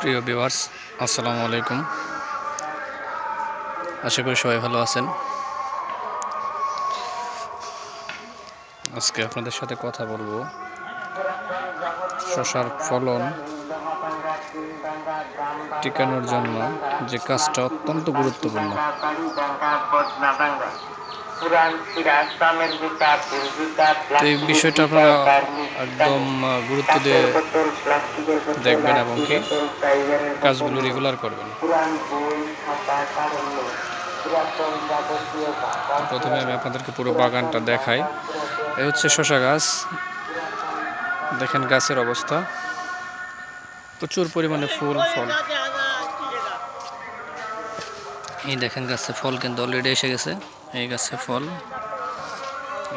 প্রিয় ভিউয়ার্স আসসালামু আলাইকুম। আশা করি সবাই ভালো আছেন। আজকে আপনাদের সাথে কথা বলব। শশার ফলন টিকানোর জন্য যে কাজটা অত্যন্ত গুরুত্বপূর্ণ। তো এই বিষয়টা আপনারা একদম গুরুত্ব দিয়ে দেখবেন এবং কি কাজগুলো রেগুলার করবেন। প্রথমে আমি আপনাদেরকে পুরো বাগানটা দেখাই। এই হচ্ছে শশা গাছ। দেখেন গাছের অবস্থা। প্রচুর পরিমাণে ফুল ফল। এই দেখেন গাছে ফল কিন্তু অলরেডি এসে গেছে। এই গাছে ফল।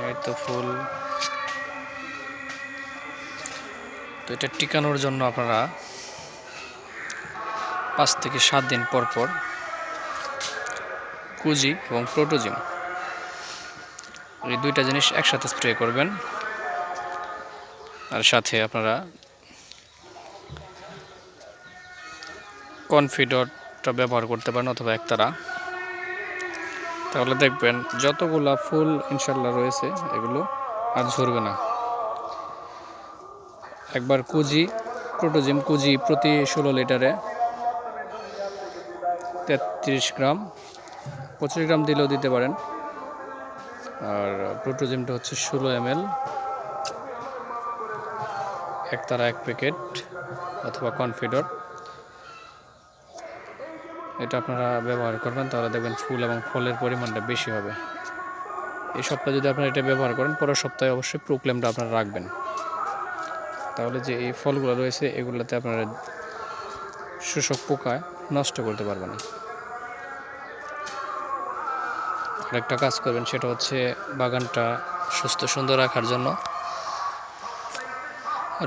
এই তো ফুল। তো এটা টিকানোর জন্য আপনারা পাঁচ থেকে সাত দিন পর পর কুজি এবং প্রোটোজিম এই দুইটা জিনিস একসাথে স্প্রে করবেন। আর সাথে আপনারা কনফিডরটা ব্যবহার করতে পারেন অথবা একতারা। তাহলে দেখবেন যতগুলা ফুল ইনশাল্লাহ রয়েছে, এগুলো আর ঝরবে না। একবার কুজি, প্রোটোজিম কুজি প্রতি ষোলো লিটারে তেত্রিশ গ্রাম, পঁচিশ গ্রাম দিলেও দিতে পারেন। আর প্রোটোজিমটা হচ্ছে ষোলো এম এল একতারা এক প্যাকেট অথবা কনফিডর। এটা আপনারা ব্যবহার করবেন, তাহলে দেখবেন ফুল এবং ফলের পরিমাণটা বেশি হবে। এই সপ্তাহে যদি আপনারা এটা ব্যবহার করেন, পরের সপ্তাহে অবশ্যই প্রোক্লেমটা আপনারা রাখবেন। তাহলে যে এই ফলগুলো রয়েছে, এগুলোতে আপনারা শোষক পোকায় নষ্ট করতে পারবে না। আরেকটা কাজ করবেন, সেটা হচ্ছে বাগানটা সুস্থ সুন্দর রাখার জন্য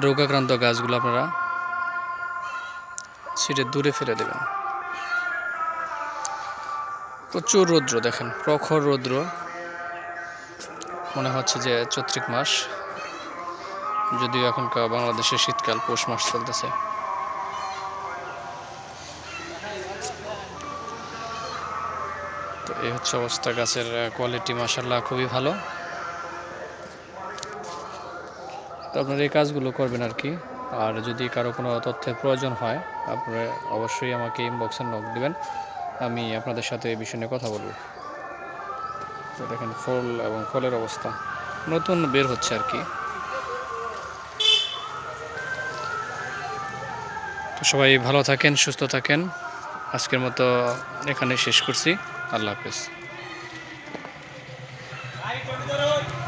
রোগাক্রান্ত গাছগুলো আপনারা ছিটে দূরে ফেলে দেবেন। প্রচুর রৌদ্র দেখেন, প্রখর রৌদ্র। মনে হচ্ছে যে চৈত্রিক মাস, যদিও এখনকার বাংলাদেশে শীতকাল পৌষ মাস চলতেছে। তো এই হচ্ছে অবস্থা, গাছের কোয়ালিটি মাসাল্লাহ খুবই ভালো। তো আপনারা এই কাজগুলো করবেন আর কি, আর যদি কারও কোনো তথ্যের প্রয়োজন হয়, আপনারা অবশ্যই আমাকে ইনবক্সে নক দিবেন। আমি আপনাদের সাথে এই বিষয় নিয়ে কথা বলব। তো দেখেন, ফল এবং ফলের অবস্থা নতুন বের হচ্ছে আর কি। তো সবাই ভালো থাকেন, সুস্থ থাকেন। আজকের মতো এখানে শেষ করছি। আল্লাহ হাফেজ।